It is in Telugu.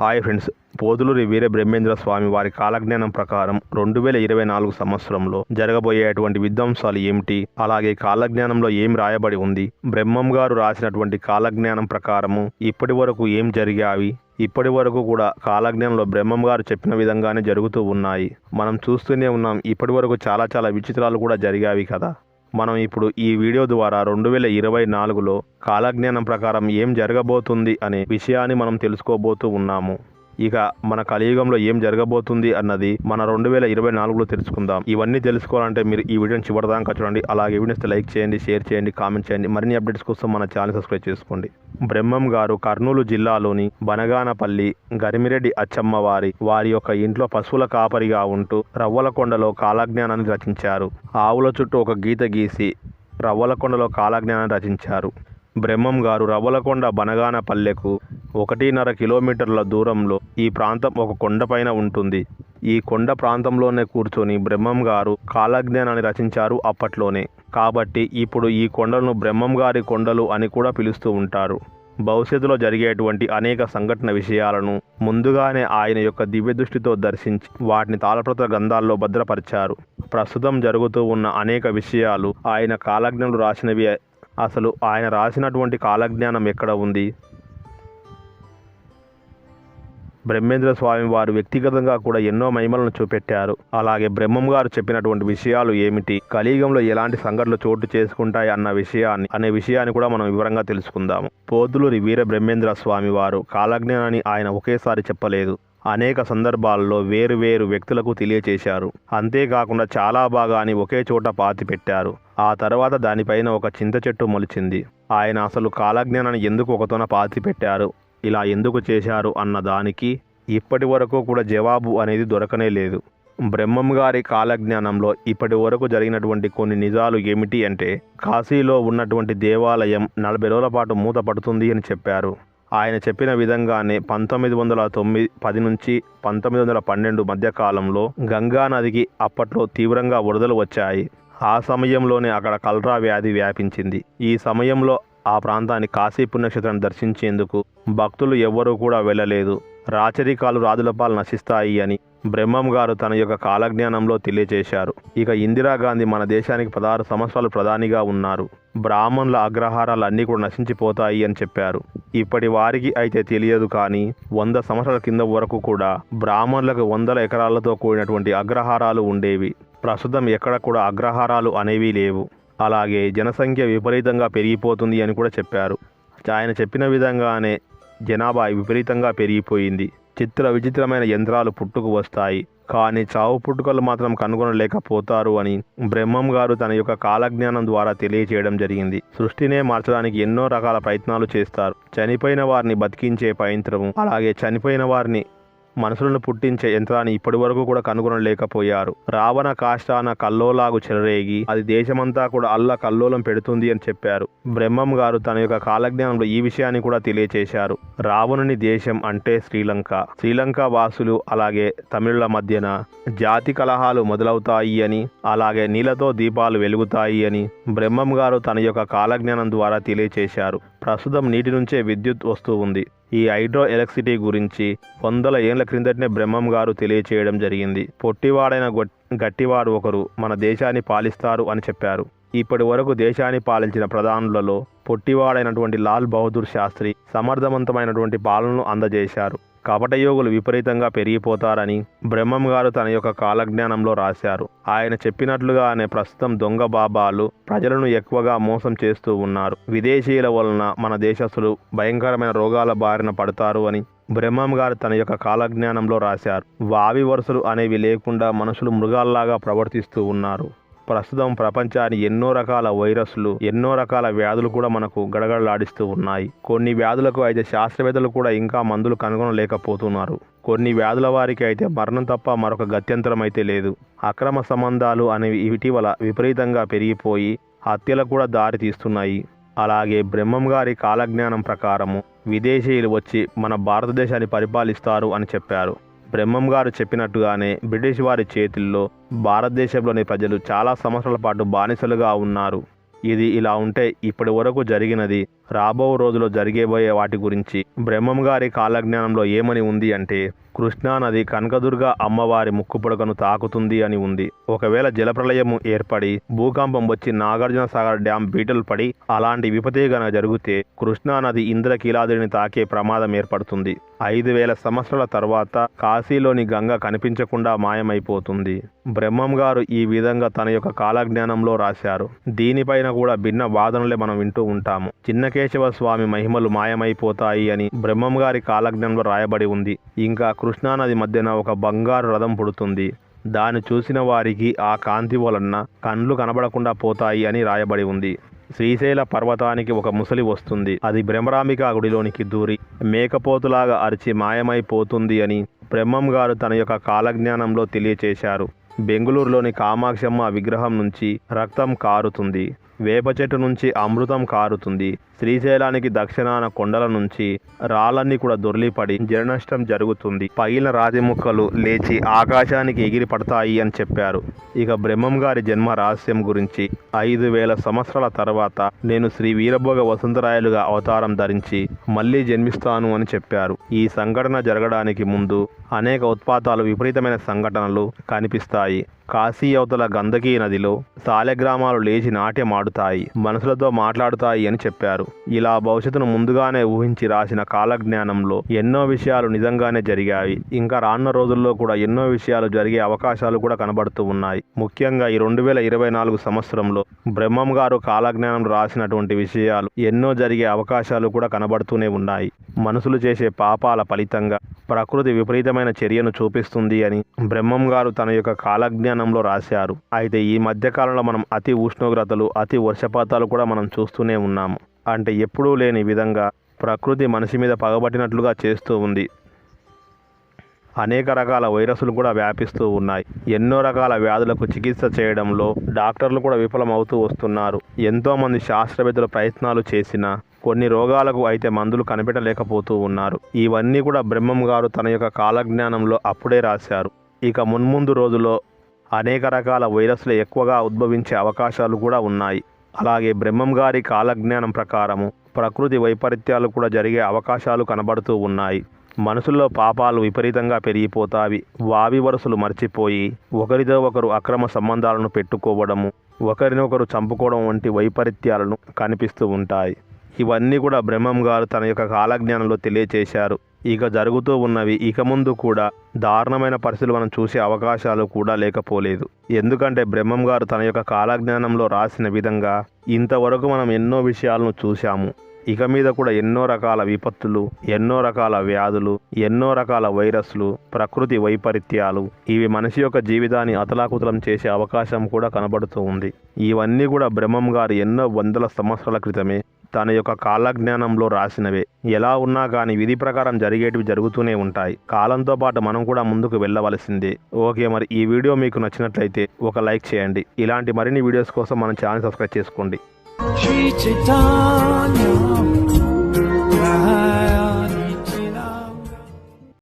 హాయ్ ఫ్రెండ్స్ పోదులూరి వీర బ్రహ్మేంద్ర స్వామి వారి కాలజ్ఞానం ప్రకారం రెండు వేల ఇరవై నాలుగు సంవత్సరంలో జరగబోయేటువంటి విధ్వంసాలు ఏమిటి? అలాగే కాలజ్ఞానంలో ఏం రాయబడి ఉంది? బ్రహ్మం గారు రాసినటువంటి కాలజ్ఞానం ప్రకారము ఇప్పటి వరకు ఏం జరిగావి? ఇప్పటి వరకు కూడా కాలజ్ఞానంలో బ్రహ్మం గారు చెప్పిన విధంగానే జరుగుతూ ఉన్నాయి. మనం చూస్తూనే ఉన్నాం ఇప్పటి వరకు చాలా చాలా విచిత్రాలు కూడా జరిగావి కదా. మనం ఇప్పుడు ఈ వీడియో ద్వారా రెండు వేల ఇరవై నాలుగులో కాలజ్ఞానం ప్రకారం ఏం జరగబోతుంది అనే విషయాన్ని మనం తెలుసుకోబోతూ ఉన్నాము. ఇక మన కలియుగంలో ఏం జరగబోతుంది అన్నది మన రెండు వేల ఇరవై నాలుగులో తెలుసుకుందాం. ఇవన్నీ తెలుసుకోవాలంటే మీరు ఈ వీడియోని చివరిదాకా చూడండి. అలాగే వీడియోస్ లైక్ చేయండి షేర్ చేయండి కామెంట్ చేయండి. మరిన్ని అప్డేట్స్ కోసం మన ఛానల్ సబ్స్క్రైబ్ చేసుకోండి. బ్రహ్మం గారు కర్నూలు జిల్లాలోని బనగానపల్లి గరిమిరెడ్డి అచ్చమ్మ వారి వారి యొక్క ఇంట్లో పశువుల కాపరిగా ఉంటూ రవ్వలకొండలో కాలజ్ఞానాన్ని రచించారు. ఆవుల చుట్టూ ఒక గీత గీసి రవ్వలకొండలో కాలజ్ఞానాన్ని రచించారు. బ్రహ్మం గారు రవ్వలకొండ బనగానపల్లెకు ఒకటిన్నర కిలోమీటర్ల దూరంలో ఈ ప్రాంతం ఒక కొండపైన ఉంటుంది. ఈ కొండ ప్రాంతంలోనే కూర్చొని బ్రహ్మం గారు కాలజ్ఞానాన్ని రచించారు అప్పట్లోనే. కాబట్టి ఇప్పుడు ఈ కొండలను బ్రహ్మం గారి కొండలు అని కూడా పిలుస్తూ ఉంటారు. భవిష్యత్తులో జరిగేటువంటి అనేక సంఘటన విషయాలను ముందుగానే ఆయన యొక్క దివ్యదృష్టితో దర్శించి వాటిని తాళప్రత గ్రంథాల్లో భద్రపరిచారు. ప్రస్తుతం జరుగుతూ ఉన్న అనేక విషయాలు ఆయన కాలజ్ఞులు రాసినవి అసలు ఆయన రాసినటువంటి కాలజ్ఞానం ఎక్కడ ఉంది? బ్రహ్మేంద్ర స్వామి వారు వ్యక్తిగతంగా కూడా ఎన్నో మహిమలను చూపెట్టారు. అలాగే బ్రహ్మం గారు చెప్పినటువంటి విషయాలు ఏమిటి? కలియుగంలో ఎలాంటి సంఘటనలు చోటు చేసుకుంటాయి అన్న విషయాన్ని అనే విషయాన్ని కూడా మనం వివరంగా తెలుసుకుందాము. పోతులూరి వీర బ్రహ్మేంద్ర స్వామి వారు కాలజ్ఞానాన్ని ఆయన ఒకేసారి చెప్పలేదు. అనేక సందర్భాల్లో వేరు వేరు వ్యక్తులకు తెలియచేశారు. అంతేకాకుండా చాలా భాగాన్ని ఒకే చోట పాతి పెట్టారు. ఆ తర్వాత దానిపైన ఒక చింత చెట్టు మొలిచింది. ఆయన అసలు కాలజ్ఞానాన్ని ఎందుకు ఒకతోన పాతి పెట్టారు? ఇలా ఎందుకు చేశారు అన్న దానికి ఇప్పటి వరకు కూడా జవాబు అనేది దొరకనే లేదు. బ్రహ్మం గారి కాలజ్ఞానంలో ఇప్పటి వరకు జరిగినటువంటి కొన్ని నిజాలు ఏమిటి అంటే కాశీలో ఉన్నటువంటి దేవాలయం నలభై రోజుల పాటు మూతపడుతుంది అని చెప్పారు. ఆయన చెప్పిన విధంగానే పంతొమ్మిది వందల తొమ్మిది పది నుంచి పంతొమ్మిది వందల పన్నెండు మధ్యకాలంలో గంగా నదికి అప్పట్లో తీవ్రంగా వరదలు వచ్చాయి. ఆ సమయంలోనే అక్కడ కల్రా వ్యాధి వ్యాపించింది. ఈ సమయంలో ఆ ప్రాంతాన్ని కాశీ పుణ్యక్షేత్రాన్ని దర్శించేందుకు భక్తులు ఎవ్వరూ కూడా వెళ్ళలేదు. రాచరికాలు రాజులపాలు నశిస్తాయి అని బ్రహ్మం గారు తన యొక్క కాలజ్ఞానంలో తెలియజేశారు. ఇక ఇందిరాగాంధీ మన దేశానికి పదహారు సంవత్సరాలు ప్రధానిగా ఉన్నారు. బ్రాహ్మణుల అగ్రహారాలు అన్నీ కూడా నశించిపోతాయి అని చెప్పారు. ఇప్పటి వారికి అయితే తెలియదు కానీ వంద సంవత్సరాల కింద వరకు కూడా బ్రాహ్మణులకు వందల ఎకరాలతో కూడినటువంటి అగ్రహారాలు ఉండేవి. ప్రస్తుతం ఎక్కడ కూడా అగ్రహారాలు అనేవి లేవు. అలాగే జనసంఖ్య విపరీతంగా పెరిగిపోతుంది అని కూడా చెప్పారు. ఆయన చెప్పిన విధంగానే జనాభా విపరీతంగా పెరిగిపోయింది. చిత్ర విచిత్రమైన యంత్రాలు పుట్టుకు వస్తాయి. కానీ చావు పుట్టుకలు మాత్రం కనుగొనలేకపోతారు అని బ్రహ్మం గారు తన యొక్క కాలజ్ఞానం ద్వారా తెలియచేయడం జరిగింది. సృష్టినే మార్చడానికి ఎన్నో రకాల ప్రయత్నాలు చేస్తారు. చనిపోయిన వారిని బతికించే పయంత్రము అలాగే చనిపోయిన వారిని మనుషులను పుట్టించే యంత్రాన్ని ఇప్పటి వరకు కూడా కనుగొనలేకపోయారు. రావణ కాష్టాన కల్లోలాగు చెలరేగి అది దేశమంతా కూడా అల్ల కల్లోలం పెడుతుంది అని చెప్పారు. బ్రహ్మం గారు తన యొక్క కాలజ్ఞానంలో ఈ విషయాన్ని కూడా తెలియచేశారు. రావణుని దేశం అంటే శ్రీలంక. శ్రీలంక వాసులు అలాగే తమిళుల మధ్యన జాతి కలహాలు మొదలవుతాయి అని అలాగే నీళ్ళతో దీపాలు వెలుగుతాయి అని బ్రహ్మం గారు తన యొక్క కాలజ్ఞానం ద్వారా తెలియచేశారు. ప్రస్తుతం నీటి నుంచే విద్యుత్ వస్తూ ఉంది. ఈ హైడ్రో ఎలక్ట్రిసిటీ గురించి వందల ఏళ్ళ క్రిందటనే బ్రహ్మం గారు తెలియచేయడం జరిగింది. పొట్టివాడైన గట్టివాడు ఒకరు మన దేశాన్ని పాలిస్తారు అని చెప్పారు. ఇప్పటి వరకు దేశాన్ని పాలించిన ప్రధానులలో పొట్టివాడైనటువంటి లాల్ బహదూర్ శాస్త్రి సమర్థవంతమైనటువంటి పాలనను అందజేశారు. కపటయోగులు విపరీతంగా పెరిగిపోతారని బ్రహ్మం గారు తన యొక్క కాలజ్ఞానంలో రాశారు. ఆయన చెప్పినట్లుగానే ప్రస్తుతం దొంగ బాబాలు ప్రజలను ఎక్కువగా మోసం చేస్తూ ఉన్నారు. విదేశీయుల వలన మన దేశస్తులు భయంకరమైన రోగాల బారిన పడతారు అని బ్రహ్మం గారు తన యొక్క కాలజ్ఞానంలో రాశారు. వావి వరుసలు అనేవి లేకుండా మనుషులు మృగాల్లాగా ప్రవర్తిస్తూ ఉన్నారు. ప్రస్తుతం ప్రపంచాన్ని ఎన్నో రకాల వైరస్లు ఎన్నో రకాల వ్యాధులు కూడా మనకు గడగడలాడిస్తూ ఉన్నాయి. కొన్ని వ్యాధులకు అయితే శాస్త్రవేత్తలు కూడా ఇంకా మందులు కనుగొనలేకపోతున్నారు. కొన్ని వ్యాధుల వారికి అయితే మరణం తప్ప మరొక గత్యంతరం అయితే లేదు. అక్రమ సంబంధాలు అనేవి ఇటీవల విపరీతంగా పెరిగిపోయి హత్యలకు కూడా దారి తీస్తున్నాయి. అలాగే బ్రహ్మం గారి కాలజ్ఞానం ప్రకారము విదేశీయులు వచ్చి మన భారతదేశాన్ని పరిపాలిస్తారు అని చెప్పారు. బ్రహ్మం గారు చెప్పినట్టుగానే బ్రిటిష్ వారి చేతుల్లో భారతదేశంలోని ప్రజలు చాలా సంవత్సరాల పాటు బానిసలుగా ఉన్నారు. ఇది ఇలా ఉంటే ఇప్పటి వరకు జరిగినది రాబో రోజులో జరిగేబోయే వాటి గురించి బ్రహ్మం గారి కాలజ్ఞానంలో ఏమని ఉంది అంటే కృష్ణానది కనకదుర్గ అమ్మవారి ముక్కుపొడకను తాకుతుంది అని ఉంది. ఒకవేళ జలప్రలయము ఏర్పడి భూకంపం వచ్చి నాగార్జున సాగర్ డ్యాం బీటలు పడి అలాంటి విపతిగన జరిగితే కృష్ణానది ఇంద్రకీలాద్రిని తాకే ప్రమాదం ఏర్పడుతుంది. ఐదు వేల సంవత్సరాల తర్వాత కాశీలోని గంగ కనిపించకుండా మాయమైపోతుంది. బ్రహ్మం గారు ఈ విధంగా తన యొక్క కాలజ్ఞానంలో రాశారు. దీనిపైన కూడా భిన్న వాదనలే మనం వింటూ ఉంటాము. చిన్నకేశవ స్వామి మహిమలు మాయమైపోతాయి అని బ్రహ్మం గారి కాలజ్ఞానంలో రాయబడి ఉంది. ఇంకా కృష్ణానది మధ్యన ఒక బంగారు రథం పుడుతుంది. దాన్ని చూసిన వారికి ఆ కాంతి వలన కండ్లు కనబడకుండా పోతాయి అని రాయబడి ఉంది. శ్రీశైల పర్వతానికి ఒక ముసలి వస్తుంది. అది బ్రహ్మరాంబిక గుడిలోనికి దూరి మేకపోతులాగా అరిచి మాయమైపోతుంది అని బ్రహ్మం గారు తన యొక్క కాలజ్ఞానంలో తెలియచేశారు. బెంగుళూరులోని కామాక్షమ్మ విగ్రహం నుంచి రక్తం కారుతుంది. వేప చెట్టు నుంచి అమృతం కారుతుంది. శ్రీశైలానికి దక్షిణాన కొండల నుంచి రాళ్ళన్నీ కూడా దొర్లిపడి జననష్టం జరుగుతుంది. పగిలిన రాతి ముక్కలు లేచి ఆకాశానికి ఎగిరి పడతాయి అని చెప్పారు. ఇక బ్రహ్మం గారి జన్మ రహస్యం గురించి ఐదు వేల సంవత్సరాల తర్వాత నేను శ్రీ వీరభోగ వసంతరాయలుగా అవతారం ధరించి మళ్ళీ జన్మిస్తాను అని చెప్పారు. ఈ సంఘటన జరగడానికి ముందు అనేక ఉత్పాతాలు విపరీతమైన సంఘటనలు కనిపిస్తాయి. కాశీ అవతల గందకీ నదిలో సాలెగ్రామాలు లేచి నాట్యమాడుతాయి మనసులతో మాట్లాడుతాయి అని చెప్పారు. ఇలా భవిష్యత్తును ముందుగానే ఊహించి రాసిన కాలజ్ఞానంలో ఎన్నో విషయాలు నిజంగానే జరిగాయి. ఇంకా రానున్న రోజుల్లో కూడా ఎన్నో విషయాలు జరిగే అవకాశాలు కూడా కనబడుతూ ఉన్నాయి. ముఖ్యంగా ఈ రెండు వేల ఇరవై నాలుగు సంవత్సరంలో బ్రహ్మం గారు కాలజ్ఞానం రాసినటువంటి విషయాలు ఎన్నో జరిగే అవకాశాలు కూడా కనబడుతూనే ఉన్నాయి. మనుషులు చేసే పాపాల ఫలితంగా ప్రకృతి విపరీతమైన చర్యను చూపిస్తుంది అని బ్రహ్మం గారు తన యొక్క కాలజ్ఞానంలో రాశారు. అయితే ఈ మధ్య కాలంలో మనం అతి ఉష్ణోగ్రతలు అతి వర్షపాతాలు కూడా మనం చూస్తూనే ఉన్నాము అంటే ఎప్పుడూ లేని విధంగా ప్రకృతి మనిషి మీద పగబట్టినట్లుగా చేస్తూ ఉంది. అనేక రకాల వైరస్లు కూడా వ్యాపిస్తూ ఉన్నాయి. ఎన్నో రకాల వ్యాధులకు చికిత్స చేయడంలో డాక్టర్లు కూడా విఫలమవుతూ వస్తున్నారు. ఎంతోమంది శాస్త్రవేత్తలు ప్రయత్నాలు చేసినా కొన్ని రోగాలకు అయితే మందులు కనిపెట్టలేకపోతూ ఉన్నారు. ఇవన్నీ కూడా బ్రహ్మం గారు తన యొక్క కాలజ్ఞానంలో అప్పుడే రాశారు. ఇక మున్ముందు రోజుల్లో అనేక రకాల వైరస్లు ఎక్కువగా ఉద్భవించే అవకాశాలు కూడా ఉన్నాయి. అలాగే బ్రహ్మం గారి కాలజ్ఞానం ప్రకారము ప్రకృతి వైపరీత్యాలు కూడా జరిగే అవకాశాలు కనబడుతూ ఉన్నాయి. మనసుల్లో పాపాలు విపరీతంగా పెరిగిపోతావి వావి వరుసలు మర్చిపోయి ఒకరితో ఒకరు అక్రమ సంబంధాలను పెట్టుకోవడము ఒకరినొకరు చంపుకోవడం వంటి వైపరీత్యాలను కనిపిస్తూ ఉంటాయి. ఇవన్నీ కూడా బ్రహ్మం గారు తన యొక్క కాలజ్ఞానంలో తెలియచేశారు. ఇక జరుగుతూ ఉన్నవి ఇక ముందు కూడా దారుణమైన పరిస్థితులు మనం చూసే అవకాశాలు కూడా లేకపోలేదు. ఎందుకంటే బ్రహ్మం గారు తన యొక్క కాలజ్ఞానంలో రాసిన విధంగా ఇంతవరకు మనం ఎన్నో విషయాలను చూశాము. ఇక మీద కూడా ఎన్నో రకాల విపత్తులు ఎన్నో రకాల వ్యాధులు ఎన్నో రకాల వైరస్లు ప్రకృతి వైపరీత్యాలు ఇవి మనిషి యొక్క జీవితాన్ని అతలాకుతలం చేసే అవకాశం కూడా కనబడుతూ ఉంది. ఇవన్నీ కూడా బ్రహ్మం గారు ఎన్నో వందల సంవత్సరాల క్రితమే తన యొక్క కాలజ్ఞానంలో రాసినవే. ఎలా ఉన్నా కానీ విధి ప్రకారం జరిగేటివి జరుగుతూనే ఉంటాయి. కాలంతో పాటు మనం కూడా ముందుకు వెళ్ళవలసిందే. ఓకే మరి ఈ వీడియో మీకు నచ్చినట్లయితే ఒక లైక్ చేయండి. ఇలాంటి మరిన్ని వీడియోస్ కోసం మన ఛానల్ సబ్స్క్రైబ్ చేసుకోండి.